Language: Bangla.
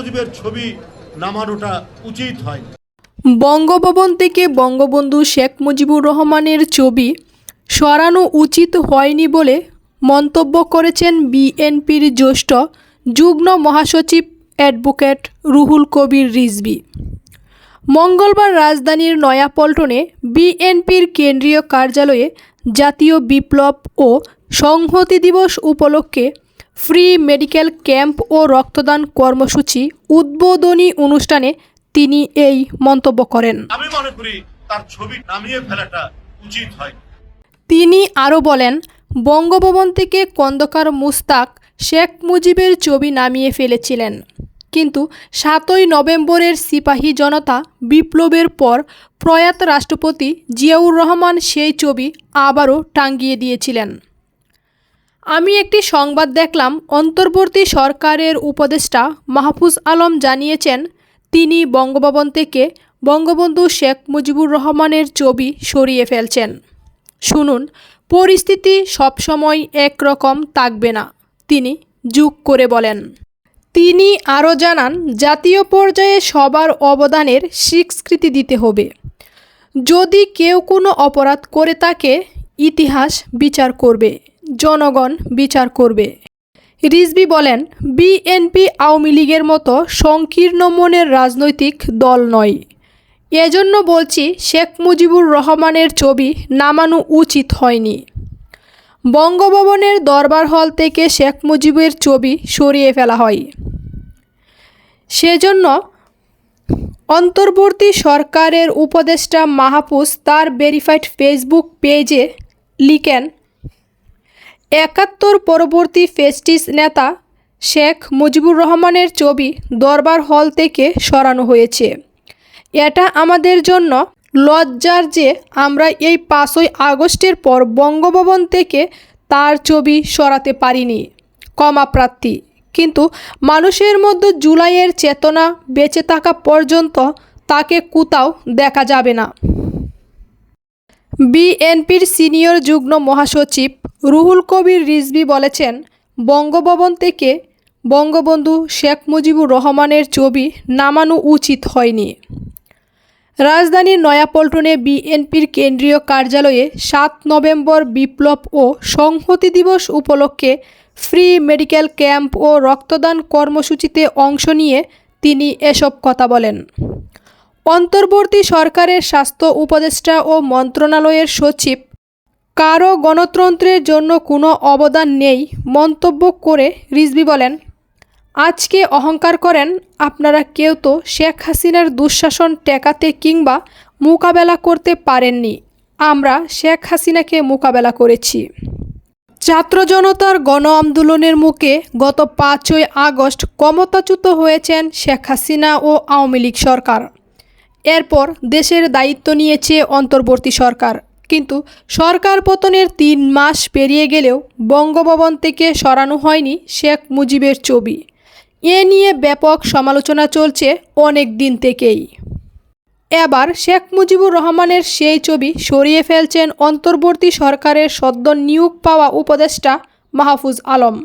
মুজিবের ছবি নামানোটা উচিত হয় বঙ্গভবন থেকে বঙ্গবন্ধু শেখ মুজিবুর রহমানের ছবি সরানো উচিত হয়নি বলে মন্তব্য করেছেন বিএনপির জ্যেষ্ঠ যুগ্ম মহাসচিব অ্যাডভোকেট রুহুল কবির রিজভী। মঙ্গলবার রাজধানীর নয়াপল্টনে বিএনপির কেন্দ্রীয় কার্যালয়ে জাতীয় বিপ্লব ও সংহতি দিবস উপলক্ষে ফ্রি মেডিকেল ক্যাম্প ও রক্তদান কর্মসূচি উদ্বোধনী অনুষ্ঠানে তিনি এই মন্তব্য করেন। আমি মনে করি তার ছবি নামিয়ে ফেলাটা উচিত হয়। তিনি আরও বলেন বঙ্গভবন থেকে কন্দকার মুস্তাক শেখ মুজিবের ছবি নামিয়ে ফেলেছিলেন। কিন্তু সাতই নভেম্বরের সিপাহী জনতা বিপ্লবের পর প্রয়াত রাষ্ট্রপতি জিয়াউর রহমান সেই ছবি আবারও টাঙ্গিয়ে দিয়েছিলেন। আমি একটি সংবাদ দেখলাম, অন্তর্বর্তী সরকারের উপদেষ্টা মাহফুজ আলম জানিয়েছেন, তিনি বঙ্গভবন থেকে বঙ্গবন্ধু শেখ মুজিবুর রহমানের ছবি সরিয়ে ফেলছেন। শুনুন, পরিস্থিতি সবসময় একরকম থাকবে না, তিনি যোগ করে বলেন। তিনি আরও জানান, জাতীয় পর্যায়ে সবার অবদানের স্বীকৃতি দিতে হবে। যদি কেউ কোনো অপরাধ করে তাকে ইতিহাস বিচার করবে। জনগণ বিচার করবে। রিজবি বলেন, বিএনপি আওয়ামী লীগের মতো সংকীর্ণ মনের রাজনৈতিক দল নয়। এজন্য বলছি, শেখ মুজিবুর রহমানের ছবি নামানো উচিত হয়নি। বঙ্গভবনের দরবার হল থেকে শেখ মুজিবের ছবি সরিয়ে ফেলা হয়। সেজন্য অন্তর্বর্তী সরকারের উপদেষ্টা মাহফুজ তার ভেরিফাইড ফেসবুক পেজে লিখেন একাত্তর পরবর্তী ফেস্টিস নেতা শেখ মুজিবুর রহমানের ছবি দরবার হল থেকে সরানো হয়েছে। এটা আমাদের জন্য লজ্জার যে আমরা এই পাঁচই আগস্টের পর বঙ্গভবন থেকে তার ছবি সরাতে পারিনি কমা প্রার্থী। কিন্তু মানুষের মধ্যে জুলাইয়ের চেতনা বেঁচে থাকা পর্যন্ত তাকে কোথাও দেখা যাবে না। বিএনপির সিনিয়র যুগ্ম মহাসচিব রুহুল কবির রিজভী বলেছেন, বঙ্গভবন থেকে বঙ্গবন্ধু শেখ মুজিবুর রহমানের ছবি নামানো উচিত হয়নি। রাজধানীর নয়াপল্টনে বিএনপির কেন্দ্রীয় কার্যালয়ে সাত নভেম্বর বিপ্লব ও সংহতি দিবস উপলক্ষে ফ্রি মেডিকেল ক্যাম্প ও রক্তদান কর্মসূচিতে অংশ নিয়ে তিনি এসব কথা বলেন। অন্তর্বর্তী সরকারের স্বাস্থ্য উপদেষ্টা ও মন্ত্রণালয়ের সচিব কারও গণতন্ত্রের জন্য কোনো অবদান নেই, মন্তব্য করে রিজভি বলেন, আজকে অহংকার করেন, আপনারা কেউ তো শেখ হাসিনার দুঃশাসন টেকাতে কিংবা মোকাবেলা করতে পারেননি, আমরা শেখ হাসিনাকে মোকাবেলা করেছি। ছাত্র জনতার গণ আন্দোলনের মুখে গত পাঁচই আগস্ট ক্ষমতাচ্যুত হয়েছেন শেখ হাসিনা ও আওয়ামী লীগ সরকার। এরপর দেশের দায়িত্ব নিয়েছে অন্তর্বর্তী সরকার। কিন্তু সরকার পতনের তিন মাস পেরিয়ে গেলেও বঙ্গভবন থেকে সরানো হয়নি শেখ মুজিবের ছবি। এ নিয়ে ব্যাপক সমালোচনা চলছে অনেক দিন থেকেই। এবার শেখ মুজিবুর রহমানের সেই ছবি সরিয়ে ফেলছেন অন্তর্বর্তী সরকারের সদ্য নিয়োগ পাওয়া উপদেষ্টা মাহফুজ আলম।